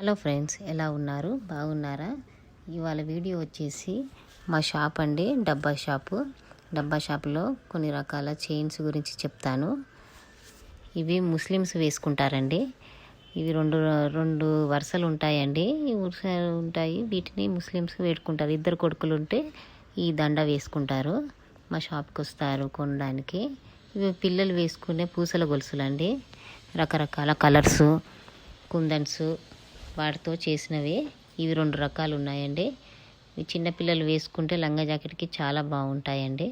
Hello friends ఎలా ఉన్నారు? బాగున్నారా? ఇవాళ వీడియో వచ్చేసి మా షాప్ అండి డబ్బా షాపు. డబ్బా షాపులో కొన్ని రకాల చైన్స్ గురించి చెప్తాను. ఇవి ముస్లిమ్స్ వేసుకుంటారండి. ఇవి రెండు రెండు వరుసలు ఉంటాయండి. ఈ వరుసలు ఉంటాయి వీటిని ముస్లిమ్స్ వేడుకుంటారు. ఇద్దరు కొడుకులు ఉంటే ఈ దండ వేసుకుంటారు. మా షాప్కి వస్తారు కొనడానికి. ఇవి పిల్లలు వేసుకునే పూసల గొలుసులు అండి రకరకాల కలర్సు కుందన్స్ వాటితో చేసినవి. ఇవి రెండు రకాలు ఉన్నాయండి ఇవి చిన్నపిల్లలు వేసుకుంటే లంగా జాకెట్కి చాలా బాగుంటాయండి.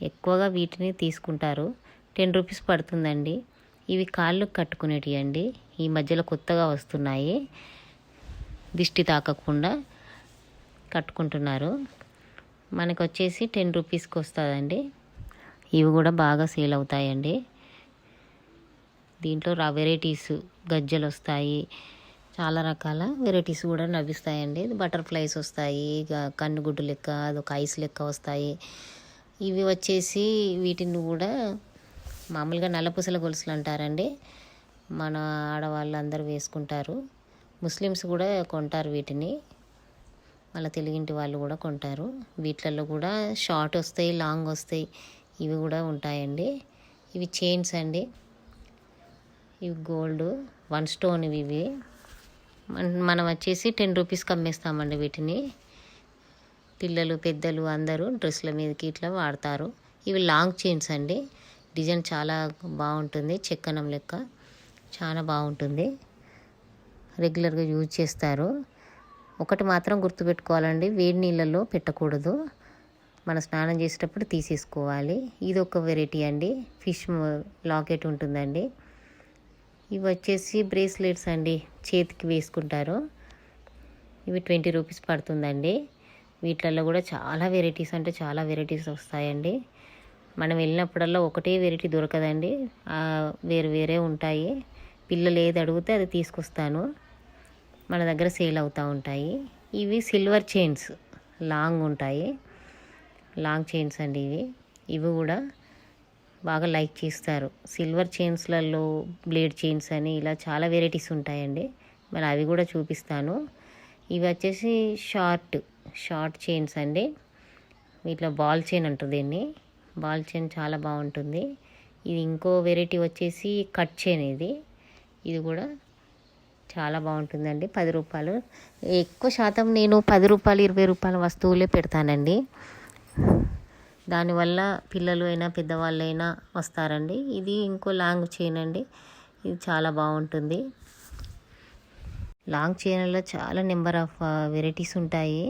ఎక్కువగా వీటిని తీసుకుంటారు. టెన్ రూపీస్ పడుతుందండి. ఇవి కాళ్ళు కట్టుకునేటివి అండి. ఈ మధ్యలో కొత్తగా వస్తున్నాయి. దిష్టి తాకకుండా కట్టుకుంటున్నారు. మనకు వచ్చేసి టెన్ రూపీస్కి వస్తుందండి. ఇవి కూడా బాగా సేల్ అవుతాయండి. దీంట్లో రా వెరైటీస్ గజ్జలు వస్తాయి చాలా రకాల వెరైటీస్ కూడా లభిస్తాయండి బటర్ఫ్లైస్ వస్తాయి ఇక కన్నుగుడ్డు లెక్క అదొక ఐస్ లెక్క వస్తాయి. ఇవి వచ్చేసి వీటిని కూడా మామూలుగా నల్లపూసల గొలుసులు అంటారండి. మన ఆడవాళ్ళు అందరూ వేసుకుంటారు. ముస్లిమ్స్ కూడా కొంటారు వీటిని. మళ్ళీ తెలుగింటి వాళ్ళు కూడా కొంటారు. వీటిలలో కూడా షార్ట్ వస్తాయి లాంగ్ వస్తాయి. ఇవి కూడా ఉంటాయండి. ఇవి చైన్స్ అండి. ఇవి గోల్డ్ వన్ స్టోన్ ఇవి ఇవి. మనం వచ్చేసి టెన్ రూపీస్కి అమ్మేస్తామండి వీటిని. పిల్లలు పెద్దలు అందరూ డ్రెస్ల మీదకి ఇట్లా వాడతారు. ఇవి లాంగ్ చైన్స్ అండి. డిజైన్ చాలా బాగుంటుంది చెక్కనం లెక్క. చాలా బాగుంటుంది. రెగ్యులర్గా యూజ్ చేస్తారు. ఒకటి మాత్రం గుర్తుపెట్టుకోవాలండి వేడి నీళ్ళల్లో పెట్టకూడదు. మన స్నానం చేసేటప్పుడు తీసేసుకోవాలి. ఇది ఒక వెరైటీ అండి. ఫిష్ లాకెట్ ఉంటుందండి. ఇవి వచ్చేసి బ్రేస్లెట్స్ అండి. చేతికి వేసుకుంటారు. ఇవి ట్వంటీ రూపీస్ పడుతుందండి. వీటిలలో కూడా చాలా వెరైటీస్ అంటే చాలా వెరైటీస్ వస్తాయండి. మనం వెళ్ళినప్పుడల్లా ఒకటే వెరైటీ దొరకదండి. వేరు వేరే ఉంటాయి. పిల్లలు ఏది అడిగితే అది తీసుకొస్తాను. మన దగ్గర సేల్ అవుతూ ఉంటాయి. ఇవి సిల్వర్ చైన్స్. లాంగ్ ఉంటాయి. లాంగ్ చైన్స్ అండి ఇవి. ఇవి కూడా బాగా లైక్ చేస్తారు. సిల్వర్ చైన్స్లలో బ్లేడ్ చైన్స్ అని ఇలా చాలా వెరైటీస్ ఉంటాయండి. మరి అవి కూడా చూపిస్తాను. ఇవి వచ్చేసి షార్ట్ షార్ట్ చైన్స్ అండి. వీటిలో బాల్ చైన్ అంటారు దీన్ని. బాల్ చైన్ చాలా బాగుంటుంది. ఇది ఇంకో వెరైటీ వచ్చేసి కట్ చైన్ ఇది. ఇది కూడా చాలా బాగుంటుందండి. పది రూపాయలు. ఎక్కువ శాతం నేను పది రూపాయలు ఇరవై రూపాయల వస్తువులే పెడతానండి. దానివల్ల పిల్లలు అయినా పెద్దవాళ్ళు అయినా వస్తారండి. ఇది ఇంకో లాంగ్ చైన్ అండి. ఇది చాలా బాగుంటుంది. లాంగ్ చైన్లో చాలా నెంబర్ ఆఫ్ వెరైటీస్ ఉంటాయి.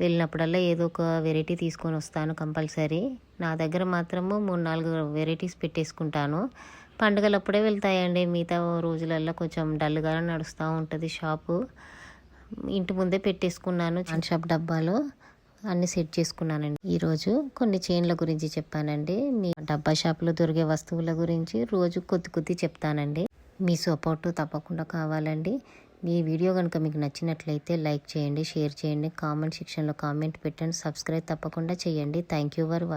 వెళ్ళినప్పుడల్లా ఏదో ఒక వెరైటీ తీసుకొని వస్తాను కంపల్సరీ. నా దగ్గర మాత్రము మూడు నాలుగు వెరైటీస్ పెట్టేసుకుంటాను. పండుగలప్పుడే వెళ్తాయండి. మిగతా రోజులల్లో కొంచెం డల్గా నడుస్తూ ఉంటుంది షాపు. ఇంటి ముందే పెట్టేసుకున్నాను. చాన్ షాప్ డబ్బాలో. అన్ని సెట్ చేసుకున్నానండి. ఈరోజు కొన్ని చైన్ల గురించి చెప్పానండి. మీ డబ్బా షాప్లో దొరికే వస్తువుల గురించి రోజు కొద్ది కొద్ది చెప్తానండి. మీ సపోర్టు తప్పకుండా కావాలండి. మీ వీడియో కనుక మీకు నచ్చినట్లయితే లైక్ చేయండి షేర్ చేయండి కామెంట్ సెక్షన్లో కామెంట్ పెట్టండి సబ్స్క్రైబ్ తప్పకుండా చేయండి. Thank you for watch.